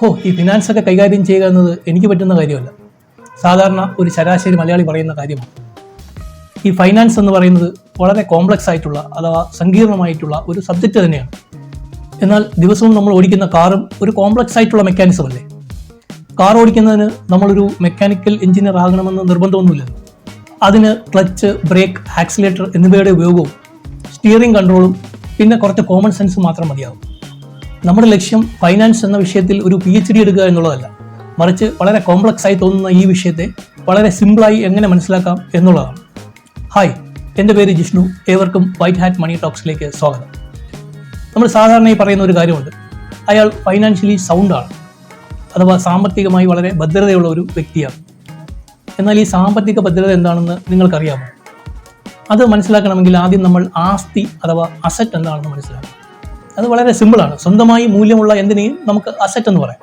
ഹോ ഈ ഫിനാൻസ് ഒക്കെ കൈകാര്യം ചെയ്യുക എന്നത് എനിക്ക് പറ്റുന്ന കാര്യമല്ല. സാധാരണ ഒരു ശരാശരി മലയാളി പറയുന്ന കാര്യമാണ്. ഈ ഫൈനാൻസ് എന്ന് പറയുന്നത് വളരെ കോംപ്ലക്സ് ആയിട്ടുള്ള അഥവാ സങ്കീർണമായിട്ടുള്ള ഒരു സബ്ജക്റ്റ് തന്നെയാണ്. എന്നാൽ ദിവസവും നമ്മൾ ഓടിക്കുന്ന കാറും ഒരു കോംപ്ലക്സ് ആയിട്ടുള്ള മെക്കാനിസം അല്ലേ? കാർ ഓടിക്കുന്നതിന് നമ്മളൊരു മെക്കാനിക്കൽ എഞ്ചിനീയർ ആകണമെന്ന് നിർബന്ധമൊന്നുമില്ല. അതിന് ക്ലച്ച് ബ്രേക്ക് ആക്സിലേറ്റർ എന്നിവയുടെ ഉപയോഗവും സ്റ്റിയറിംഗ് കൺട്രോളും പിന്നെ കുറച്ച് കോമൺ സെൻസ് മാത്രം മതിയാകും നമ്മുടെ ലക്ഷ്യം ഫൈനാൻസ് എന്ന വിഷയത്തിൽ ഒരു പി എച്ച് ഡി എടുക്കുക എന്നുള്ളതല്ല. മറിച്ച് വളരെ കോംപ്ലക്സ് ആയി തോന്നുന്ന ഈ വിഷയത്തെ വളരെ സിമ്പിളായി എങ്ങനെ മനസ്സിലാക്കാം എന്നുള്ളതാണ്. ഹായ് എന്റെ പേര് ജിഷ്ണു. ഏവർക്കും വൈറ്റ് ഹാറ്റ് മണി ടോക്സിലേക്ക് സ്വാഗതം. നമ്മൾ സാധാരണയായി പറയുന്ന ഒരു കാര്യമുണ്ട്. അയാൾ ഫൈനാൻഷ്യലി സൗണ്ടാണ് അഥവാ സാമ്പത്തികമായി വളരെ ഭദ്രതയുള്ള ഒരു വ്യക്തിയാണ്. എന്നാൽ ഈ സാമ്പത്തിക ഭദ്രത എന്താണെന്ന് നിങ്ങൾക്കറിയാമോ? അത് മനസ്സിലാക്കണമെങ്കിൽ ആദ്യം നമ്മൾ ആസ്തി അഥവാ അസറ്റ് എന്താണെന്ന് മനസ്സിലാക്കണം. അത് വളരെ സിമ്പിളാണ്. സ്വന്തമായി മൂല്യമുള്ള എന്തിനേയും നമുക്ക് അസറ്റ് എന്ന് പറയാം.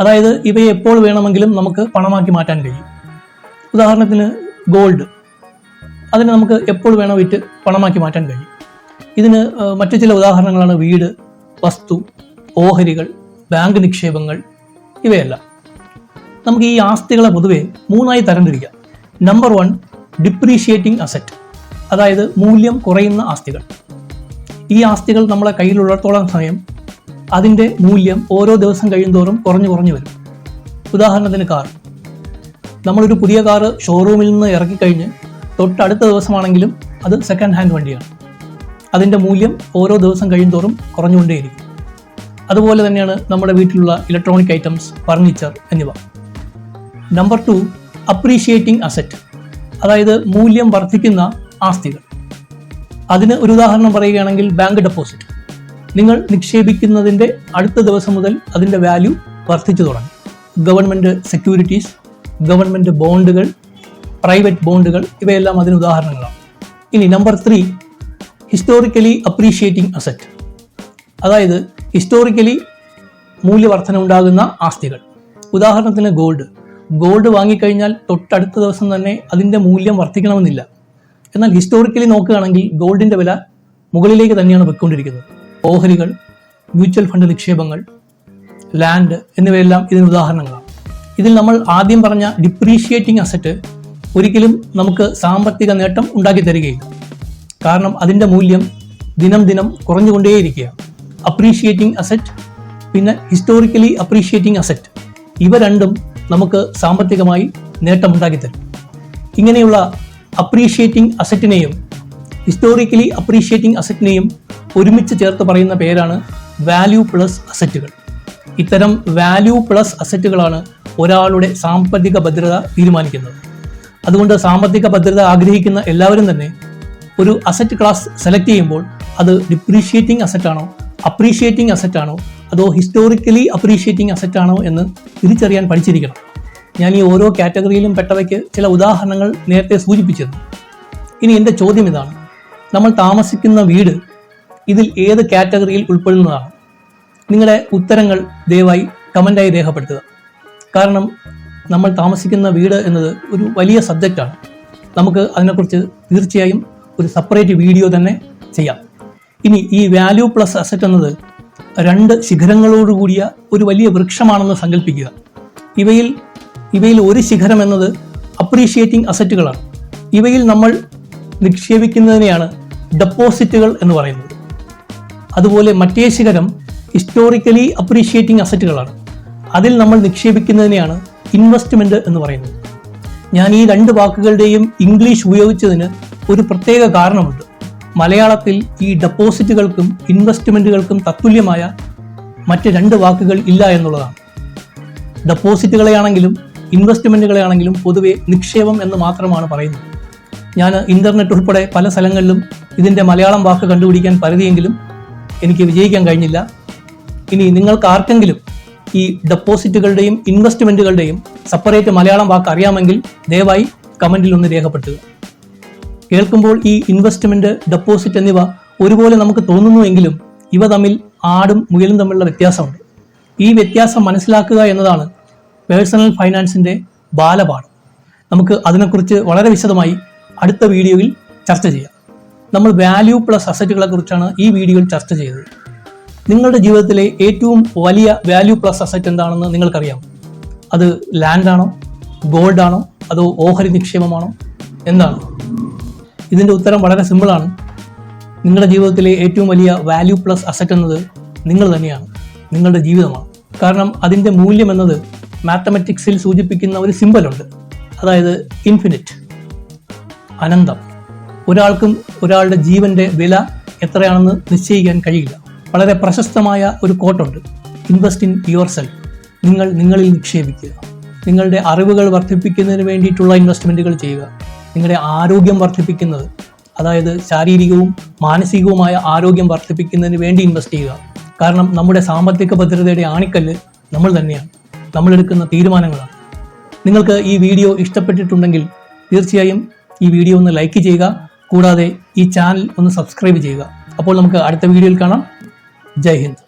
അതായത് ഇവയെ എപ്പോൾ വേണമെങ്കിലും നമുക്ക് പണമാക്കി മാറ്റാൻ കഴിയും. ഉദാഹരണത്തിന് ഗോൾഡ് അതിനെ നമുക്ക് എപ്പോൾ വേണോ വിറ്റ് പണമാക്കി മാറ്റാൻ കഴിയും. ഇതിന് മറ്റു ചില ഉദാഹരണങ്ങളാണ് വീട് വസ്തു ഓഹരികൾ ബാങ്ക് നിക്ഷേപങ്ങൾ ഇവയെല്ലാം. നമുക്ക് ഈ ആസ്തികളെ പൊതുവേ മൂന്നായി തരംതിരിക്കാം. നമ്പർ വൺ ഡിപ്രീഷിയേറ്റിംഗ് അസറ്റ് അതായത് മൂല്യം കുറയുന്ന ആസ്തികൾ. ഈ ആസ്തികൾ നമ്മളെ കയ്യിലുള്ളിടത്തോളം സമയം അതിന്റെ മൂല്യം ഓരോ ദിവസം കഴിയുന്തോറും കുറഞ്ഞു കുറഞ്ഞു വരും. ഉദാഹരണത്തിന് കാർ. നമ്മളൊരു പുതിയ കാറ് ഷോറൂമിൽ നിന്ന് ഇറക്കിക്കഴിഞ്ഞ് തൊട്ടടുത്ത ദിവസമാണെങ്കിലും അത് സെക്കൻഡ് ഹാൻഡ് വണ്ടിയാണ്. അതിന്റെ മൂല്യം ഓരോ ദിവസം കഴിയുന്തോറും കുറഞ്ഞുകൊണ്ടേയിരിക്കും. അതുപോലെ തന്നെയാണ് നമ്മുടെ വീട്ടിലുള്ള ഇലക്ട്രോണിക് ഐറ്റംസ് ഫർണിച്ചർ എന്നിവ. നമ്പർ ടു അപ്രീഷിയേറ്റിംഗ് അസറ്റ് അതായത് മൂല്യം വർദ്ധിക്കുന്ന ആസ്തികൾ. അതിന് ഒരു ഉദാഹരണം പറയുകയാണെങ്കിൽ ബാങ്ക് ഡെപ്പോസിറ്റ്. നിങ്ങൾ നിക്ഷേപിക്കുന്നതിന്റെ അടുത്ത ദിവസം മുതൽ അതിന്റെ വാല്യൂ വർദ്ധിച്ചു തുടങ്ങും. ഗവൺമെന്റ് സെക്യൂരിറ്റീസ് ഗവൺമെന്റ് ബോണ്ടുകൾ പ്രൈവറ്റ് ബോണ്ടുകൾ ഇവയെല്ലാം അതിന് ഉദാഹരണങ്ങളാണ്. ഇനി number three historically appreciating asset. അതായത് ഹിസ്റ്റോറിക്കലി മൂല്യവർധന ഉണ്ടാകുന്ന ആസ്തികൾ. ഉദാഹരണത്തിന് ഗോൾഡ്. ഗോൾഡ് വാങ്ങിക്കഴിഞ്ഞാൽ തൊട്ടടുത്ത ദിവസം തന്നെ അതിന്റെ മൂല്യം വർദ്ധിക്കണമെന്നില്ല. എന്നാൽ ഹിസ്റ്റോറിക്കലി നോക്കുകയാണെങ്കിൽ ഗോൾഡിന്റെ വില മുകളിലേക്ക് തന്നെയാണ് പോയിക്കൊണ്ടിരിക്കുന്നത്. ഓഹരികൾ മ്യൂച്വൽ ഫണ്ട് നിക്ഷേപങ്ങൾ ലാൻഡ് എന്നിവയെല്ലാം ഇതിന് ഉദാഹരണങ്ങളാണ്. ഇതിൽ നമ്മൾ ആദ്യം പറഞ്ഞ ഡിപ്രീഷിയേറ്റിംഗ് അസറ്റ് ഒരിക്കലും നമുക്ക് സാമ്പത്തിക നേട്ടം ഉണ്ടാക്കി തരികയില്ല. കാരണം അതിന്റെ മൂല്യം ദിനം ദിനം കുറഞ്ഞുകൊണ്ടേയിരിക്കുകയാണ് അപ്രീഷിയേറ്റിംഗ് അസറ്റ് പിന്നെ ഹിസ്റ്റോറിക്കലി അപ്രീഷിയേറ്റിംഗ് അസറ്റ് ഇവ രണ്ടും നമുക്ക് സാമ്പത്തികമായി നേട്ടമുണ്ടാക്കി തരും. ഇങ്ങനെയുള്ള അപ്രീഷിയേറ്റിംഗ് അസറ്റിനെയും ഹിസ്റ്റോറിക്കലി അപ്രീഷിയേറ്റിംഗ് അസറ്റിനെയും ഒരുമിച്ച് ചേർത്ത് പറയുന്ന പേരാണ് വാല്യൂ പ്ലസ് അസറ്റുകൾ ഇത്തരം വാല്യൂ പ്ലസ് അസറ്റുകളാണ് ഒരാളുടെ സാമ്പത്തിക ഭദ്രത തീരുമാനിക്കുന്നത്. അതുകൊണ്ട് സാമ്പത്തിക ഭദ്രത ആഗ്രഹിക്കുന്ന എല്ലാവരും തന്നെ ഒരു അസറ്റ് ക്ലാസ് സെലക്ട് ചെയ്യുമ്പോൾ അത് ഡിപ്രീഷിയേറ്റിംഗ് അസറ്റാണോ അപ്രീഷിയേറ്റിംഗ് അസറ്റാണോ അതോ ഹിസ്റ്റോറിക്കലി അപ്രീഷിയേറ്റിംഗ് അസറ്റാണോ എന്ന് തിരിച്ചറിയാൻ പഠിച്ചിരിക്കണം. ഞാൻ ഈ ഓരോ കാറ്റഗറിയിലും പെട്ടവയ്ക്ക് ചില ഉദാഹരണങ്ങൾ നേരത്തെ സൂചിപ്പിച്ചത് ഇനി എന്റെ ചോദ്യം ഇതാണ്. നമ്മൾ താമസിക്കുന്ന വീട് ഇതിൽ ഏത് കാറ്റഗറിയിൽ ഉൾപ്പെടുന്നതാണ്? നിങ്ങളുടെ ഉത്തരങ്ങൾ ദയവായി കമന്റായി രേഖപ്പെടുത്തുക. കാരണം നമ്മൾ താമസിക്കുന്ന വീട് എന്നത് ഒരു വലിയ സബ്ജക്റ്റാണ് നമുക്ക് അതിനെക്കുറിച്ച് തീർച്ചയായും ഒരു സെപ്പറേറ്റ് വീഡിയോ തന്നെ ചെയ്യാം. ഇനി ഈ വാല്യൂ പ്ലസ് അസറ്റ് എന്നത് രണ്ട് ശിഖരങ്ങളോടുകൂടിയ ഒരു വലിയ വൃക്ഷമാണെന്ന് സങ്കല്പിക്കുക ഇവയിൽ ഇവയിൽ ഒരു ശിഖരം എന്നത് അപ്രീഷിയേറ്റിംഗ് അസറ്റുകളാണ് ഇവയിൽ നമ്മൾ നിക്ഷേപിക്കുന്നതിനെയാണ് ഡെപ്പോസിറ്റുകൾ എന്ന് പറയുന്നത്. അതുപോലെ മറ്റേ ശിഖരം ഹിസ്റ്റോറിക്കലി അപ്രീഷിയേറ്റിംഗ് അസറ്റുകളാണ് അതിൽ നമ്മൾ നിക്ഷേപിക്കുന്നതിനെയാണ് ഇൻവെസ്റ്റ്മെന്റ് എന്ന് പറയുന്നത്. ഞാൻ ഈ രണ്ട് വാക്കുകളുടെയും ഇംഗ്ലീഷ് ഉപയോഗിച്ചതിന് ഒരു പ്രത്യേക കാരണമുണ്ട്. മലയാളത്തിൽ ഈ ഡെപ്പോസിറ്റുകൾക്കും ഇൻവെസ്റ്റ്മെന്റുകൾക്കും തത്തുല്യമായ മറ്റ് രണ്ട് വാക്കുകൾ ഇല്ല എന്നുള്ളതാണ്. ഡെപ്പോസിറ്റുകളെയാണെങ്കിലും ഇൻവെസ്റ്റ്മെന്റുകളെയാണെങ്കിലും പൊതുവെ നിക്ഷേപം എന്ന് മാത്രമാണ് പറയുന്നത്. ഞാൻ ഇന്റർനെറ്റ് ഉൾപ്പെടെ പല സ്ഥലങ്ങളിലും ഇതിന്റെ മലയാളം വാക്ക് കണ്ടുപിടിക്കാൻ പരിധിയെങ്കിലും എനിക്ക് വിജയിക്കാൻ കഴിഞ്ഞില്ല. ഇനി നിങ്ങൾക്ക് ആർക്കെങ്കിലും ഈ ഡെപ്പോസിറ്റുകളുടെയും ഇൻവെസ്റ്റ്മെന്റുകളുടെയും സെപ്പറേറ്റ് മലയാളം വാക്ക് അറിയാമെങ്കിൽ ദയവായി കമന്റിൽ ഒന്ന് രേഖപ്പെടുത്തുക. കേൾക്കുമ്പോൾ ഈ ഇൻവെസ്റ്റ്മെന്റ് ഡെപ്പോസിറ്റ് എന്നിവ ഒരുപോലെ നമുക്ക് തോന്നുന്നുവെങ്കിലും ഇവ തമ്മിൽ ആടും മുയലും തമ്മിലുള്ള വ്യത്യാസമുണ്ട്. ഈ വ്യത്യാസം മനസ്സിലാക്കുക എന്നതാണ് പേഴ്സണൽ ഫൈനാൻസിന്റെ ബാലപാഠം. നമുക്ക് അതിനെക്കുറിച്ച് വളരെ വിശദമായി അടുത്ത വീഡിയോയിൽ ചർച്ച ചെയ്യാം. നമ്മൾ വാല്യൂ പ്ലസ് അസറ്റുകളെ കുറിച്ചാണ് ഈ വീഡിയോയിൽ ചർച്ച ചെയ്തത്. നിങ്ങളുടെ ജീവിതത്തിലെ ഏറ്റവും വലിയ വാല്യൂ പ്ലസ് അസറ്റ് എന്താണെന്ന് നിങ്ങൾക്കറിയാം അത് ലാൻഡാണോ ഗോൾഡാണോ അതോ ഓഹരി നിക്ഷേപമാണോ? എന്താണ്? ഇതിന്റെ ഉത്തരം വളരെ സിമ്പിളാണ് നിങ്ങളുടെ ജീവിതത്തിലെ ഏറ്റവും വലിയ വാല്യൂ പ്ലസ് അസറ്റ് എന്നത് നിങ്ങൾ തന്നെയാണ്. നിങ്ങളുടെ ജീവിതമാണ്. കാരണം അതിന്റെ മൂല്യം എന്നത് മാത്തമെറ്റിക്സിൽ സൂചിപ്പിക്കുന്ന ഒരു സിമ്പലുണ്ട്. അതായത് ഇൻഫിനിറ്റ് അനന്തം. ഒരാൾക്കും ഒരാളുടെ ജീവന്റെ വില എത്രയാണെന്ന് നിശ്ചയിക്കാൻ കഴിയില്ല. വളരെ പ്രശസ്തമായ ഒരു കോട്ടുണ്ട് ഇൻവെസ്റ്റ് ഇൻ യുവർ സെൽഫ് നിങ്ങൾ നിങ്ങളിൽ നിക്ഷേപിക്കുക. നിങ്ങളുടെ അറിവുകൾ വർദ്ധിപ്പിക്കുന്നതിന് വേണ്ടിയിട്ടുള്ള ഇൻവെസ്റ്റ്മെന്റുകൾ ചെയ്യുക. നിങ്ങളുടെ ആരോഗ്യം വർദ്ധിപ്പിക്കുന്നത് അതായത് ശാരീരികവും മാനസികവുമായ ആരോഗ്യം വർദ്ധിപ്പിക്കുന്നതിന് വേണ്ടി ഇൻവെസ്റ്റ് ചെയ്യുക. കാരണം നമ്മുടെ സാമ്പത്തിക ഭദ്രതയുടെ ആണിക്കല്ല് നമ്മൾ തന്നെയാണ്. നമ്മളെടുക്കുന്ന തീരുമാനങ്ങളാണ്. നിങ്ങൾക്ക് ഈ വീഡിയോ ഇഷ്ടപ്പെട്ടിട്ടുണ്ടെങ്കിൽ തീർച്ചയായും ഈ വീഡിയോ ഒന്ന് ലൈക്ക് ചെയ്യുക. കൂടാതെ ഈ ചാനൽ ഒന്ന് സബ്സ്ക്രൈബ് ചെയ്യുക. അപ്പോൾ നമുക്ക് അടുത്ത വീഡിയോയിൽ കാണാം. ജയ് ഹിന്ദ്.